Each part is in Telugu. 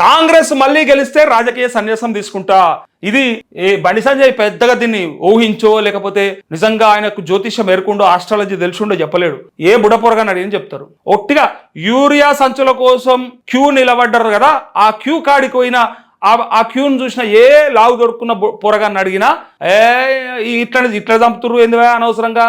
కాంగ్రెస్ మళ్ళీ గెలిస్తే రాజకీయ సన్యాసం తీసుకుంటా. ఇది ఏ బండి సంజయ్ పెద్దగా దీన్ని ఊహించో లేకపోతే నిజంగా ఆయనకు జ్యోతిష్యం ఎరుకుండో ఆస్ట్రాలజీ తెలుసుండో చెప్పలేడు. ఏ బుడపొరగా ఏం చెప్తారు. ఒట్టిగా యూరియా సంచుల కోసం క్యూ నిలబడ్డారు కదా ఆ క్యూ కాడికి పోయిన ఆ- క్యూను క్యూని చూసిన ఏ లావు దొరుకున్న పొరగాన్ని అడిగినా ఏ ఇట్లా ఇట్లా చంపుతురు ఎందువే అనవసరంగా?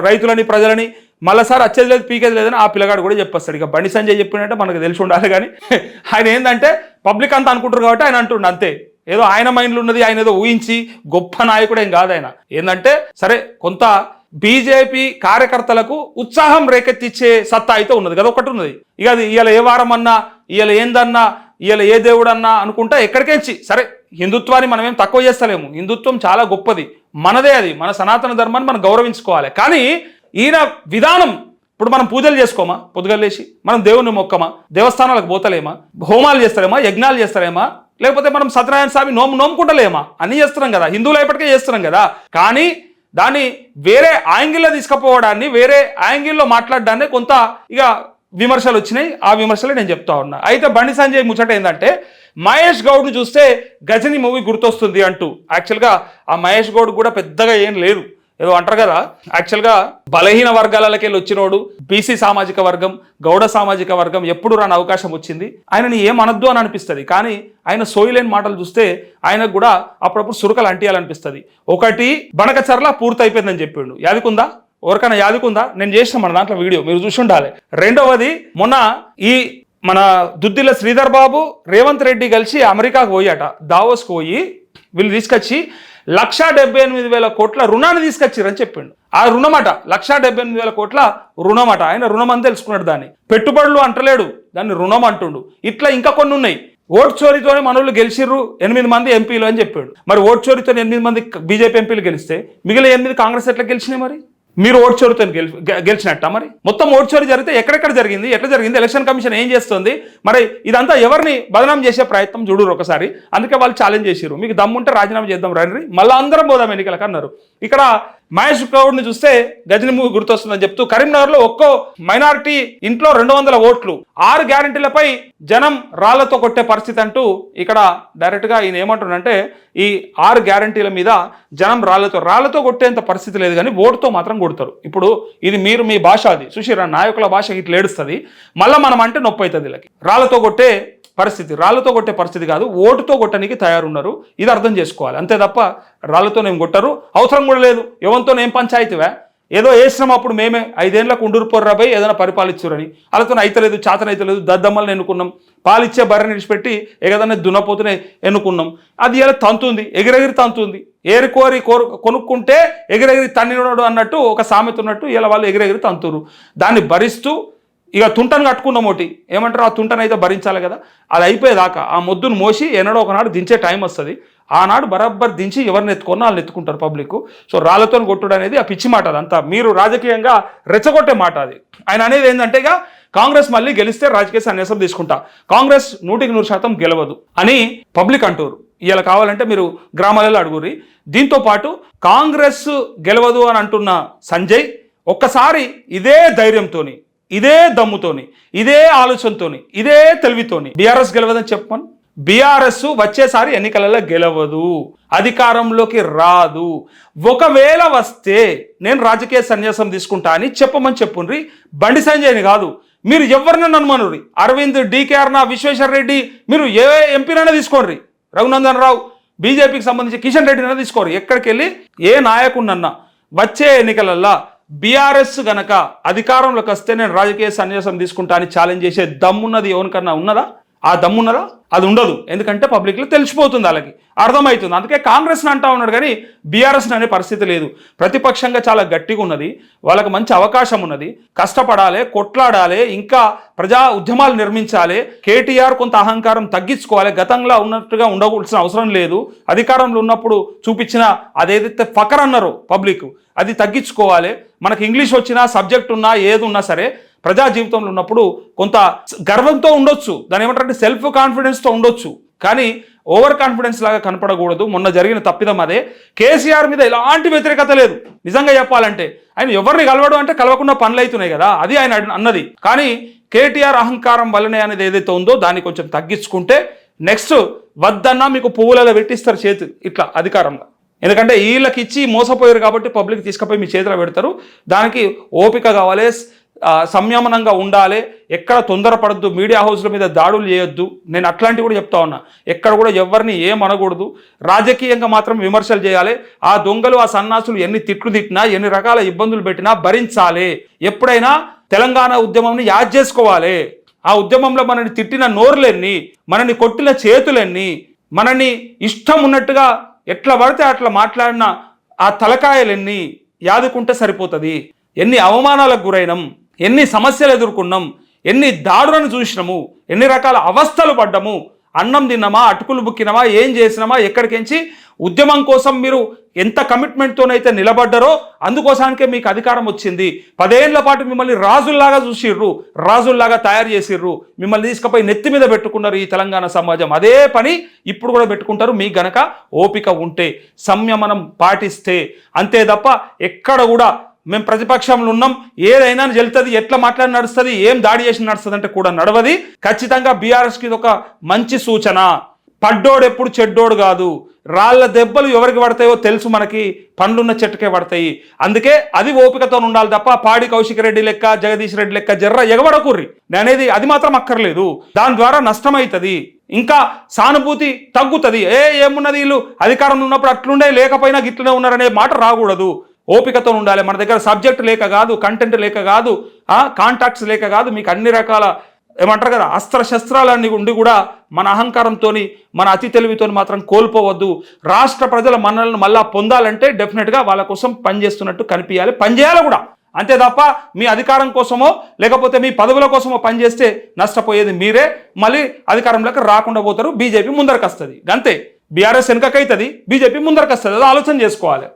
రైతులని ప్రజలని మళ్ళీసారి వచ్చేది లేదు పీకేది లేదని ఆ పిల్లగాడు కూడా చెప్పేస్తాడు. ఇక బండి సంజయ్ చెప్పినట్టే మనకు తెలిసి ఉండాలి కానీ ఆయన ఏంటంటే పబ్లిక్ అంతా అనుకుంటారు కాబట్టి ఆయన అంటుండే అంతే. ఏదో ఆయన మైండ్లో ఉన్నది ఆయన ఏదో ఊహించి గొప్ప నాయకుడు ఏం కాదు ఆయన. ఏంటంటే సరే కొంత బీజేపీ కార్యకర్తలకు ఉత్సాహం రేకెత్తిచ్చే సత్తా అయితే ఉన్నది కదా ఒకటి ఉన్నది. ఇక అది ఇవాళ ఏ వారం అన్నా ఇవాళ ఏందన్నా ఇవాళ ఏ దేవుడు అన్నా అనుకుంటా ఎక్కడికేంచి సరే హిందుత్వాన్ని మనం ఏం తక్కువ చేస్తలేము. హిందుత్వం చాలా గొప్పది. మనదే అది మన సనాతన ధర్మాన్ని మనం గౌరవించుకోవాలి. కానీ ఈయన విధానం ఇప్పుడు మనం పూజలు చేసుకోమా? పొద్దుగలేసి మనం దేవుని మొక్కమా? దేవస్థానాలకు పోతలేమా? హోమాలు చేస్తారేమా? యజ్ఞాలు చేస్తారేమా? లేకపోతే మనం సత్యనారాయణ స్వామి నోము నోముకుంటలేమా? అన్నీ చేస్తున్నాం కదా. హిందువులు ఇప్పటికే చేస్తున్నాం కదా. కానీ దాన్ని వేరే యాంగిల్లో తీసుకుపోవడాన్ని వేరే యాంగిల్లో మాట్లాడడాన్ని కొంత ఇక విమర్శలు వచ్చినాయి. ఆ విమర్శలే నేను చెప్తా ఉన్నా. అయితే బండి సంజయ్ ముచ్చట ఏంటంటే మహేష్ గౌడ్ని చూస్తే గజని మూవీ గుర్తొస్తుంది అంటూ. యాక్చువల్గా ఆ మహేష్ గౌడ్ కూడా పెద్దగా ఏం లేదు. ఏదో అంటారు కదా యాక్చువల్గా బలహీన వర్గాలకి వెళ్ళి వచ్చినోడు బీసీ సామాజిక వర్గం గౌడ సామాజిక వర్గం ఎప్పుడు రాని అవకాశం వచ్చింది. ఆయనని ఏం అని అనిపిస్తుంది కానీ ఆయన సోయిలేని మాటలు చూస్తే ఆయనకు కూడా అప్పుడప్పుడు సురకలు అంటియాలనిపిస్తుంది. ఒకటి బనకచర్ల పూర్తి అయిపోయిందని చెప్పిండు. యాదికుందా? ఎవరికైనా యాదికుందా? నేను చేసిన మన దాంట్లో వీడియో మీరు చూసి ఉండాలి. రెండవది మొన్న ఈ మన దుద్దిల శ్రీధర్ బాబు రేవంత్ రెడ్డి కలిసి అమెరికాకు పోయాట. దావోస్కు పోయి వీళ్ళు తీసుకొచ్చి లక్షా డెబ్బై ఎనిమిది వేల కోట్ల రుణాన్ని తీసుకొచ్చిరని చెప్పిండు. ఆ రుణమట లక్షా డెబ్బై ఎనిమిది వేల కోట్ల రుణమట. ఆయన రుణం అని తెలుసుకున్నాడు దాన్ని. పెట్టుబడులు అంటలేడు దాన్ని రుణం అంటుండు. ఇట్లా ఇంకా కొన్ని ఉన్నాయి. ఓట్ చోరీతోనే మనోళ్ళు గెలిచిర్రు ఎనిమిది మంది ఎంపీలు అని చెప్పాడు. మరి ఓట్ చోరీతో ఎనిమిది మంది బీజేపీ ఎంపీలు గెలిస్తే మిగిలిన ఎనిమిది కాంగ్రెస్ ఎట్లా గెలిచినాయి మరి? మీరు ఓట్ చోరుతో గెలి గెలిచినట్ట మరి? మొత్తం ఓట్ జరిగితే ఎక్కడెక్కడ జరిగింది? ఎట్లా జరిగింది? ఎలక్షన్ కమిషన్ ఏం చేస్తుంది? మరి ఇదంతా ఎవరిని బదనాం చేసే ప్రయత్నం చూడరు ఒకసారి. అందుకే వాళ్ళు ఛాలెంజ్ చేసిరు మీకు దమ్ముంటే రాజీనామా చేద్దాం రండి. మళ్ళీ అందరం పోదాం ఎన్నికలకు అన్నారు ఇక్కడ మహేష్ గౌడ్ని చూస్తే గజని మూవీ గుర్తొస్తుందని చెప్తూ కరీంనగర్లో ఒక్కో మైనారిటీ ఇంట్లో రెండు వందల ఓట్లు. ఆరు గ్యారంటీలపై జనం రాళ్ళతో కొట్టే పరిస్థితి అంటూ ఇక్కడ డైరెక్ట్గా ఈయన ఏమంటుండంటే ఈ ఆరు గ్యారంటీల మీద జనం రాళ్ళతో రాళ్ళతో కొట్టేంత పరిస్థితి లేదు కానీ ఓటుతో మాత్రం కొడతారు. ఇప్పుడు ఇది మీరు మీ భాష అది. సుశీర నాయకుల భాష ఇట్లా ఏడుస్తుంది. మళ్ళీ మనం అంటే నొప్పి అవుతుంది వీళ్ళకి. రాళ్ళతో కొట్టే పరిస్థితి. రాళ్ళతో కొట్టే పరిస్థితి కాదు ఓటుతో కొట్టడానికి తయారున్నారు. ఇది అర్థం చేసుకోవాలి. అంతే తప్ప రాళ్ళతోనేం కొట్టరు. అవసరం కూడా లేదు. ఎవరితోనేం ఏం పంచాయతీవా? ఏదో వేసినాం అప్పుడు మేమే. ఐదేళ్ళకు ఉండురు పొర్రాబోయి ఏదైనా పరిపాలించురని వాళ్ళతో అయితలేదు చాతన అయితలేదు దద్దమ్మల్ని ఎన్నుకున్నాం. పాలిచ్చే బర్రెని విడిచిపెట్టి ఏదైనా దున్నపోతునే ఎన్నుకున్నాం. అది ఇలా తంతుంది. ఎగిరెగిరి తంతుంది. ఏరి కోరి కోరు కొనుక్కుంటే ఎగిరెగిరి తన్నినోడు అన్నట్టు ఒక సామెత ఉన్నట్టు ఇలా వాళ్ళు ఎగిరెగిరి తంతురు దాన్ని భరిస్తూ ఇక తుంటను కట్టుకున్న మోటి ఏమంటారు? ఆ తుంటను అయితే భరించాలి కదా. అది అయిపోయేదాకా ఆ మొద్దును మోసి ఎన్నడో ఒకనాడు దించే టైం వస్తుంది. ఆనాడు బరాబర్ దించి ఎవరిని ఎత్తుకున్నా వాళ్ళని ఎత్తుకుంటారు పబ్లిక్. సో రాళ్ళతో కొట్టుడు అనేది ఆ పిచ్చి మాట అదంతా. మీరు రాజకీయంగా రెచ్చగొట్టే మాట అది. ఆయన అనేది ఏంటంటే ఇక కాంగ్రెస్ మళ్ళీ గెలిస్తే రాజకీయ సన్యాసం తీసుకుంటా. కాంగ్రెస్ నూటికి నూరు శాతం గెలవదు అని పబ్లిక్ అంటారు ఇలా కావాలంటే మీరు గ్రామాలలో అడుగురి దీంతో పాటు కాంగ్రెస్ గెలవదు అని అంటున్న సంజయ్ ఒక్కసారి ఇదే ధైర్యంతోని ఇదే దమ్ముతోని ఇదే ఆలోచనతోని ఇదే తెలివితోని బీఆర్ఎస్ గెలవదని చెప్పమని? బీఆర్ఎస్ వచ్చేసారి ఎన్నికలలో గెలవదు అధికారంలోకి రాదు. ఒకవేళ వస్తే నేను రాజకీయ సన్యాసం తీసుకుంటా అని చెప్పమని చెప్పుండ్రి. బండి సంజయ్ని కాదు మీరు ఎవరిని నమ్మనురి అరవింద్ డీకేఆర్ నా విశ్వేశ్వర రెడ్డి మీరు ఏ ఎంపీనైనా తీసుకోండి రఘునందన్ రావు బీజేపీకి సంబంధించి కిషన్ రెడ్డినైనా తీసుకోరు ఎక్కడికి వెళ్ళి ఏ నాయకుడినన్నా వచ్చే ఎన్నికలల్లో బీఆర్ఎస్ గనక అధికారంలోకి వస్తే నేను రాజకీయ సన్యాసం తీసుకుంటా అని ఛాలెంజ్ చేసే దమ్మున్నది ఎవరికన్నా ఉన్నదా? ఆ దమ్మున్నదా అది ఉండదు. ఎందుకంటే పబ్లిక్లో తెలిసిపోతుంది వాళ్ళకి. అర్థమవుతుంది. అందుకే కాంగ్రెస్ని అంటా ఉన్నాడు కానీ బీఆర్ఎస్ని అనే పరిస్థితి లేదు. ప్రతిపక్షంగా చాలా గట్టిగా ఉన్నది. వాళ్ళకి మంచి అవకాశం ఉన్నది. కష్టపడాలి కొట్లాడాలి ఇంకా ప్రజా ఉద్యమాలు నిర్మించాలి. కేటీఆర్ కొంత అహంకారం తగ్గించుకోవాలి. గతంలో ఉన్నట్టుగా ఉండవలసిన అవసరం లేదు. అధికారంలో ఉన్నప్పుడు చూపించిన అదేదైతే ఫకర్ అన్నారో పబ్లిక్ అది తగ్గించుకోవాలి. మనకి ఇంగ్లీష్ వచ్చినా సబ్జెక్ట్ ఉన్నా ఏది ఉన్నా సరే ప్రజా జీవితంలో ఉన్నప్పుడు కొంత గర్వంతో ఉండొచ్చు. దాని ఏమంటారంటే సెల్ఫ్ కాన్ఫిడెన్స్తో ఉండొచ్చు. కానీ ఓవర్ కాన్ఫిడెన్స్ లాగా కనపడకూడదు. మొన్న జరిగిన తప్పిదం అదే. కేసీఆర్ మీద ఎలాంటి వ్యతిరేకత లేదు. నిజంగా చెప్పాలంటే ఆయన ఎవరిని కలవడం అంటే కలవకుండా పనులు అవుతున్నాయి కదా. అది ఆయన అన్నది. కానీ కేటీఆర్ అహంకారం వల్లనే అనేది ఏదైతే ఉందో దాన్ని కొంచెం తగ్గించుకుంటే నెక్స్ట్ వద్దన్నా మీకు పువ్వులలో పెట్టిస్తారు చేతి. ఇట్లా అధికారంలో. ఎందుకంటే వీళ్ళకి ఇచ్చి మోసపోయారు కాబట్టి పబ్లిక్ తీసుకుపోయి మీ చేతిలో పెడతారు. దానికి ఓపిక కావాలి. సంయమనంగా ఉండాలి. ఎక్కడ తొందరపడద్దు. మీడియా హౌస్ల మీద దాడులు చేయొద్దు. నేను అట్లాంటివి కూడా చెప్తా ఉన్నా. ఎక్కడ కూడా ఎవరిని ఏం అనకూడదు. రాజకీయంగా మాత్రం విమర్శలు చేయాలి. ఆ దొంగలు ఆ సన్నాసులు ఎన్ని తిట్లు తిట్టినా ఎన్ని రకాల ఇబ్బందులు పెట్టినా భరించాలి. ఎప్పుడైనా తెలంగాణ ఉద్యమంని యాద్ చేసుకోవాలి. ఆ ఉద్యమంలో మనని తిట్టిన నోరులెన్ని మనని కొట్టిన చేతులెన్ని మనని ఇష్టం ఉన్నట్టుగా ఎట్లా పడితే అట్లా మాట్లాడిన ఆ తలకాయలెన్ని యాదుకుంటే సరిపోతుంది. ఎన్ని అవమానాలకు గురైనం. ఎన్ని సమస్యలు ఎదుర్కొన్నాం ఎన్ని దాడులను చూసినాము ఎన్ని రకాల అవస్థలు పడ్డము అన్నం తిన్నామా అటుకులు బుక్కినామా ఏం చేసినామా ఎక్కడికించి ఉద్యమం కోసం మీరు ఎంత కమిట్మెంట్తోనైతే నిలబడ్డారో అందుకోసానికే మీకు అధికారం వచ్చింది. పదేళ్ళ పాటు మిమ్మల్ని రాజుల్లాగా చూసిర్రు రాజుల్లాగా తయారు చేసిర్రు మిమ్మల్ని తీసుకుపోయి నెత్తి మీద పెట్టుకున్నారు ఈ తెలంగాణ సమాజం. అదే పని ఇప్పుడు కూడా పెట్టుకుంటారు మీకు గనక ఓపిక ఉంటే సంయమనం పాటిస్తే అంతే తప్ప ఎక్కడ కూడా మేము ప్రతిపక్షంలో ఉన్నాం ఏదైనా చెల్తుంది ఎట్లా మాట్లాడి నడుస్తుంది ఏం దాడి చేసి నడుస్తుంది అంటే కూడా నడవది. ఖచ్చితంగా బీఆర్ఎస్కి ఇది ఒక మంచి సూచన. పడ్డోడు ఎప్పుడు చెడ్డోడు కాదు. రాళ్ళ దెబ్బలు ఎవరికి పడతాయో తెలుసు మనకి పండ్లున్న చెట్టుకే పడతాయి. అందుకే అది ఓపికతో ఉండాలి తప్ప పాడి కౌశిక్ రెడ్డి లెక్క జగదీష్ రెడ్డి లెక్క జర్ర ఎగబడకుర్రి. అనేది అది మాత్రం అక్కర్లేదు. దాని ద్వారా నష్టమవుతుంది ఇంకా సానుభూతి తగ్గుతుంది. ఏ ఏమున్నది వీళ్ళు? అధికారంలో ఉన్నప్పుడు అట్లుండే లేకపోయినా గిట్లనే ఉన్నారనే మాట రాకూడదు. ఓపికతో ఉండాలి. మన దగ్గర సబ్జెక్ట్ లేక కాదు కంటెంట్ లేక కాదు కాంటాక్ట్స్ లేక కాదు మీకు అన్ని రకాల ఏమంటారు కదా అస్త్రశస్త్రాలన్నీ ఉండి కూడా మన అహంకారంతో మన అతి తెలివితో మాత్రం కోల్పోవద్దు. రాష్ట్ర ప్రజల మనల్ని మళ్ళా పొందాలంటే డెఫినెట్గా వాళ్ళ కోసం పనిచేస్తున్నట్టు కనిపించాలి పనిచేయాలి కూడా. అంతే తప్ప మీ అధికారం కోసమో లేకపోతే మీ పదవుల కోసమో పనిచేస్తే నష్టపోయేది మీరే. మళ్ళీ అధికారంలోకి రాకుండా పోతారు బీజేపీ ముందరకు వస్తుంది అంతే బీఆర్ఎస్ వెనుకకైతుంది బీజేపీ ముందరకు వస్తుంది అది ఆలోచన చేసుకోవాలి.